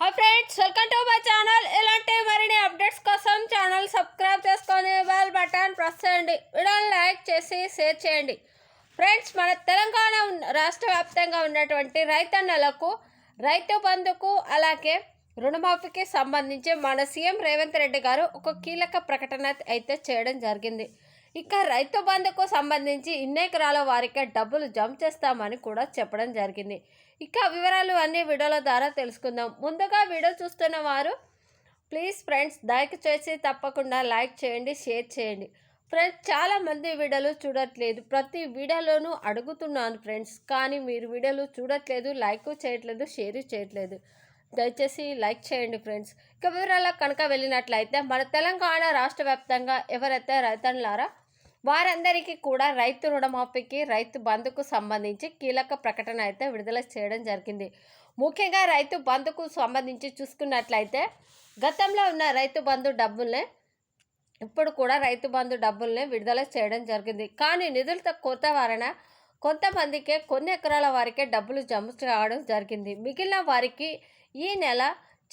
Hi friends welcome to my channel ఇలాంటి మరిన్ని updates కోసం ఛానల్ సబ్స్క్రైబ్ చేసుకొని బెల్ బటన్ ప్రెస్ చేయండి. వీడియోని లైక్ చేసి షేర్ చేయండి. ఫ్రెండ్స్ మన తెలంగాణ రాష్ట్ర వ్యాప్తంగా ఉన్నటువంటి రైతన్నలకు రైతు బంధుకు అలాగే రుణమాఫీకి సంబంధించి మన సీఎం రేవంత్ రెడ్డి గారు ఒక కీలక ప్రకటన అయితే చేయడం జరిగింది. ఇక రైతు బంధుకు సంబంధించి ఇన్ని ఎకరాల వారికి డబ్బులు జమ చేస్తామని కూడా చెప్పడం జరిగింది. ఇక వివరాలు అన్ని వీడియోల ద్వారా తెలుసుకుందాం. ముందుగా వీడియో చూస్తున్న వారు ప్లీజ్ ఫ్రెండ్స్ దయచేసి తప్పకుండా లైక్ చేయండి షేర్ చేయండి. ఫ్రెండ్స్ చాలామంది వీడియోలు చూడట్లేదు. ప్రతి వీడియోలోనూ అడుగుతున్నాను ఫ్రెండ్స్ కానీ మీరు వీడియోలు చూడట్లేదు లైక్ చేయట్లేదు షేర్ చేయట్లేదు. దయచేసి లైక్ చేయండి ఫ్రెండ్స్. ఇక వివరాలకు కనుక వెళ్ళినట్లయితే మన తెలంగాణ రాష్ట్ర వ్యాప్తంగా ఎవరైతే రైతన్నులారా వారందరికీ కూడా రైతు రుణమాఫీకి రైతు బంధుకు సంబంధించి కీలక ప్రకటన అయితే విడుదల చేయడం జరిగింది. ముఖ్యంగా రైతు బంధుకు సంబంధించి చూసుకున్నట్లయితే గతంలో ఉన్న రైతు బంధు డబ్బుల్నే ఇప్పుడు కూడా రైతు బంధు డబ్బుల్ని విడుదల చేయడం జరిగింది. కానీ నిధులతో కొత్త వారణ కొంతమందికే కొన్ని ఎకరాల వారికే డబ్బులు జమ కావడం జరిగింది. మిగిలిన వారికి ఈ నెల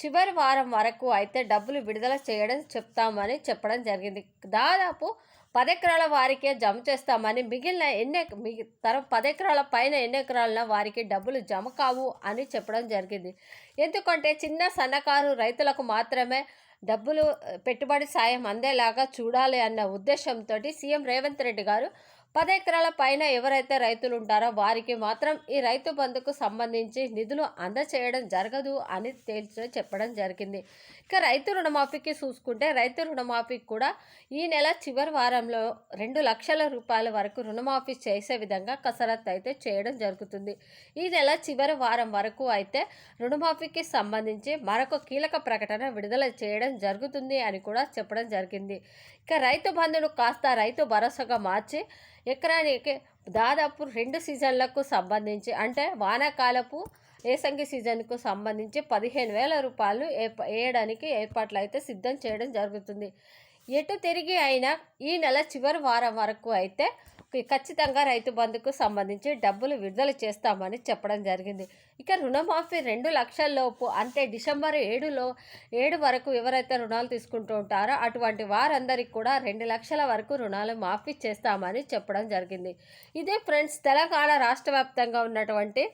చివరి వారం వరకు అయితే డబ్బులు విడుదల చేయడం చెప్తామని చెప్పడం జరిగింది. దాదాపు పది ఎకరాల వారికే జమ చేస్తామని మిగిలిన ఎన్ని మిగి తర పది ఎకరాల పైన ఎన్ని ఎకరాల వారికి డబ్బులు జమ కావు అని చెప్పడం జరిగింది. ఎందుకంటే చిన్న సన్నకారు రైతులకు మాత్రమే డబ్బులు పెట్టుబడి సాయం అందేలాగా చూడాలి అన్న ఉద్దేశంతో సీఎం రేవంత్ రెడ్డి గారు పది ఎకరాల పైన ఎవరైతే రైతులు ఉంటారో వారికి మాత్రం ఈ రైతు బంధుకు సంబంధించి నిధులు అందచేయడం జరగదు అని తేల్చి చెప్పడం జరిగింది. ఇక రైతు రుణమాఫీకి చూసుకుంటే రైతు రుణమాఫీకి కూడా ఈ నెల చివరి వారంలో రెండు లక్షల రూపాయల వరకు రుణమాఫీ చేసే విధంగా కసరత్తు అయితే చేయడం జరుగుతుంది. ఈ నెల చివరి వారం వరకు అయితే రుణమాఫీకి సంబంధించి మరొక కీలక ప్రకటన విడుదల చేయడం జరుగుతుంది అని కూడా చెప్పడం జరిగింది. ఇక రైతు బంధును కాస్త రైతు భరోసాగా మార్చి ఎకరానికి దాదాపు రెండు సీజన్లకు సంబంధించి అంటే వానాకాలపు ఏసంగి సీజన్కు సంబంధించి పదిహేను వేల రూపాయలు ఏ వేయడానికి ఏర్పాట్లు అయితే సిద్ధం చేయడం జరుగుతుంది. ఎటు తిరిగి అయినా ఈ నెల చివరి వారం వరకు అయితే ఖచ్చితంగా రైతు బంధుకు సంబంధించి డబ్బులు విడుదల చేస్తామని చెప్పడం జరిగింది. ఇక రుణమాఫీ రెండు లక్షల లోపు అంటే డిసెంబర్ ఏడులో ఏడు వరకు ఎవరైతే రుణాలు తీసుకుంటూ ఉంటారో అటువంటి వారందరికీ కూడా రెండు లక్షల వరకు రుణాలు మాఫీ చేస్తామని చెప్పడం జరిగింది. ఇదే ఫ్రెండ్స్ తెలంగాణ రాష్ట్ర వ్యాప్తంగా ఉన్నటువంటి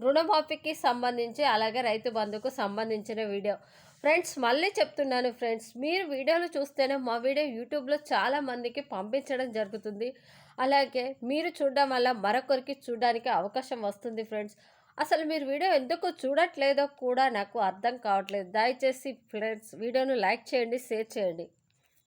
రుణమాఫీకి సంబంధించి అలాగే రైతు బంధుకు సంబంధించిన వీడియో. ఫ్రెండ్స్ మళ్ళీ చెప్తున్నాను ఫ్రెండ్స్ మీరు వీడియోలు చూస్తేనే మా వీడియో యూట్యూబ్లో చాలా మందికి పంపించడం జరుగుతుంది. అలాగే మీరు చూడడం వల్ల మరొకరికి చూడడానికి అవకాశం వస్తుంది ఫ్రెండ్స్. అసలు మీరు వీడియో ఎందుకు చూడట్లేదో కూడా నాకు అర్థం కావట్లేదు. దయచేసి ఫ్రెండ్స్ వీడియోను లైక్ చేయండి షేర్ చేయండి.